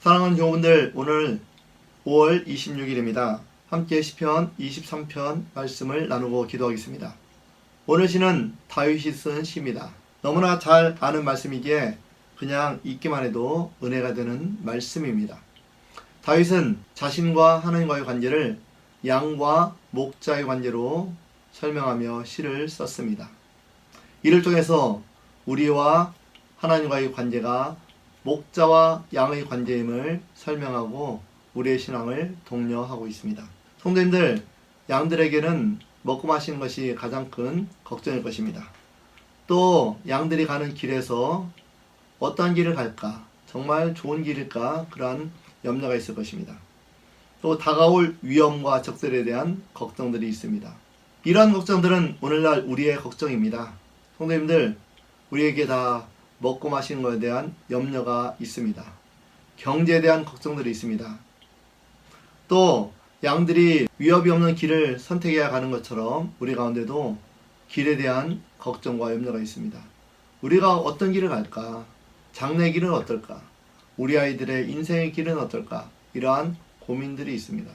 사랑하는 교우분들 오늘 5월 26일입니다. 함께 시편 23편 말씀을 나누고 기도하겠습니다. 오늘 시는 다윗이 쓴 시입니다. 너무나 잘 아는 말씀이기에 그냥 읽기만 해도 은혜가 되는 말씀입니다. 다윗은 자신과 하나님과의 관계를 양과 목자의 관계로 설명하며 시를 썼습니다. 이를 통해서 우리와 하나님과의 관계가 목자와 양의 관계임을 설명하고 우리의 신앙을 독려하고 있습니다. 성도님들, 양들에게는 먹고 마시는 것이 가장 큰 걱정일 것입니다. 또 양들이 가는 길에서 어떠한 길을 갈까? 정말 좋은 길일까? 그러한 염려가 있을 것입니다. 또 다가올 위험과 적들에 대한 걱정들이 있습니다. 이러한 걱정들은 오늘날 우리의 걱정입니다. 성도님들, 우리에게 다 먹고 마시는 것에 대한 염려가 있습니다. 경제에 대한 걱정들이 있습니다. 또 양들이 위협이 없는 길을 선택해야 가는 것처럼 우리 가운데도 길에 대한 걱정과 염려가 있습니다. 우리가 어떤 길을 갈까? 장래 길은 어떨까? 우리 아이들의 인생의 길은 어떨까? 이러한 고민들이 있습니다.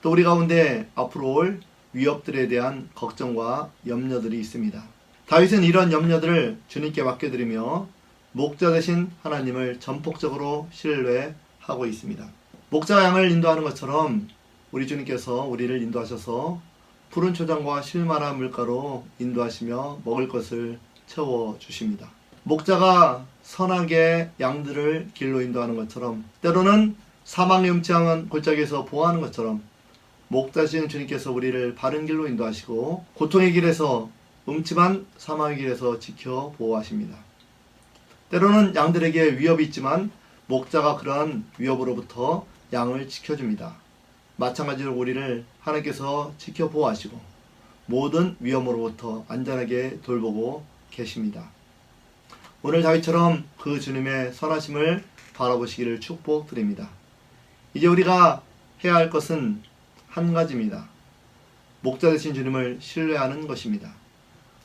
또 우리 가운데 앞으로 올 위협들에 대한 걱정과 염려들이 있습니다. 다윗은 이런 염려들을 주님께 맡겨드리며 목자 되신 하나님을 전폭적으로 신뢰하고 있습니다. 목자가 양을 인도하는 것처럼 우리 주님께서 우리를 인도하셔서 푸른 초장과 실만한 물가로 인도하시며 먹을 것을 채워 주십니다. 목자가 선하게 양들을 길로 인도하는 것처럼 때로는 사망의 음침한 골짜기에서 보호하는 것처럼 목자신 주님께서 우리를 바른 길로 인도하시고 고통의 길에서 음침한 사망의 길에서 지켜 보호하십니다. 때로는 양들에게 위협이 있지만 목자가 그러한 위협으로부터 양을 지켜줍니다. 마찬가지로 우리를 하나님께서 지켜 보호하시고 모든 위험으로부터 안전하게 돌보고 계십니다. 오늘 다윗처럼 그 주님의 선하심을 바라보시기를 축복드립니다. 이제 우리가 해야 할 것은 한 가지입니다. 목자 되신 주님을 신뢰하는 것입니다.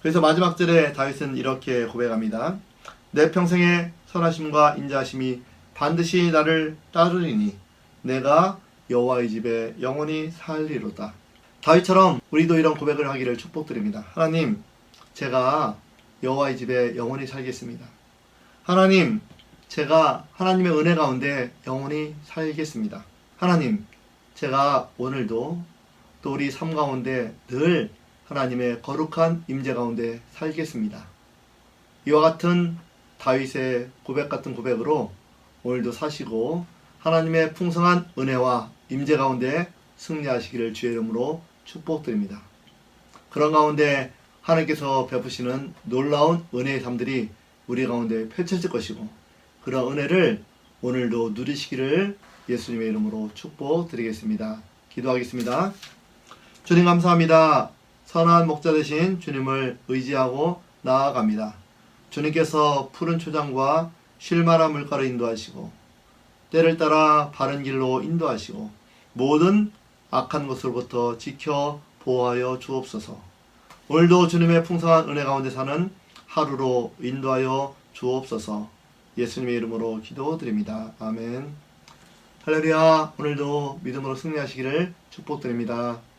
그래서 마지막 절에 다윗은 이렇게 고백합니다. 내 평생의 선하심과 인자하심이 반드시 나를 따르리니 내가 여호와의 집에 영원히 살리로다. 다윗처럼 우리도 이런 고백을 하기를 축복드립니다. 하나님, 제가 여호와의 집에 영원히 살겠습니다. 하나님, 제가 하나님의 은혜 가운데 영원히 살겠습니다. 하나님, 제가 오늘도 또 우리 삶 가운데 늘 하나님의 거룩한 임재 가운데 살겠습니다. 이와 같은 다윗의 고백 같은 고백으로 오늘도 사시고 하나님의 풍성한 은혜와 임재 가운데 승리하시기를 주의 이름으로 축복드립니다. 그런 가운데 하나님께서 베푸시는 놀라운 은혜의 삶들이 우리 가운데 펼쳐질 것이고 그런 은혜를 오늘도 누리시기를 예수님의 이름으로 축복드리겠습니다. 기도하겠습니다. 주님 감사합니다. 선한 목자 되신 주님을 의지하고 나아갑니다. 주님께서 푸른 초장과 쉴만한 물가로 인도하시고 때를 따라 바른 길로 인도하시고 모든 악한 것으로부터 지켜 보호하여 주옵소서. 오늘도 주님의 풍성한 은혜 가운데 사는 하루로 인도하여 주옵소서. 예수님의 이름으로 기도드립니다. 아멘. 할렐루야. 오늘도 믿음으로 승리하시기를 축복드립니다.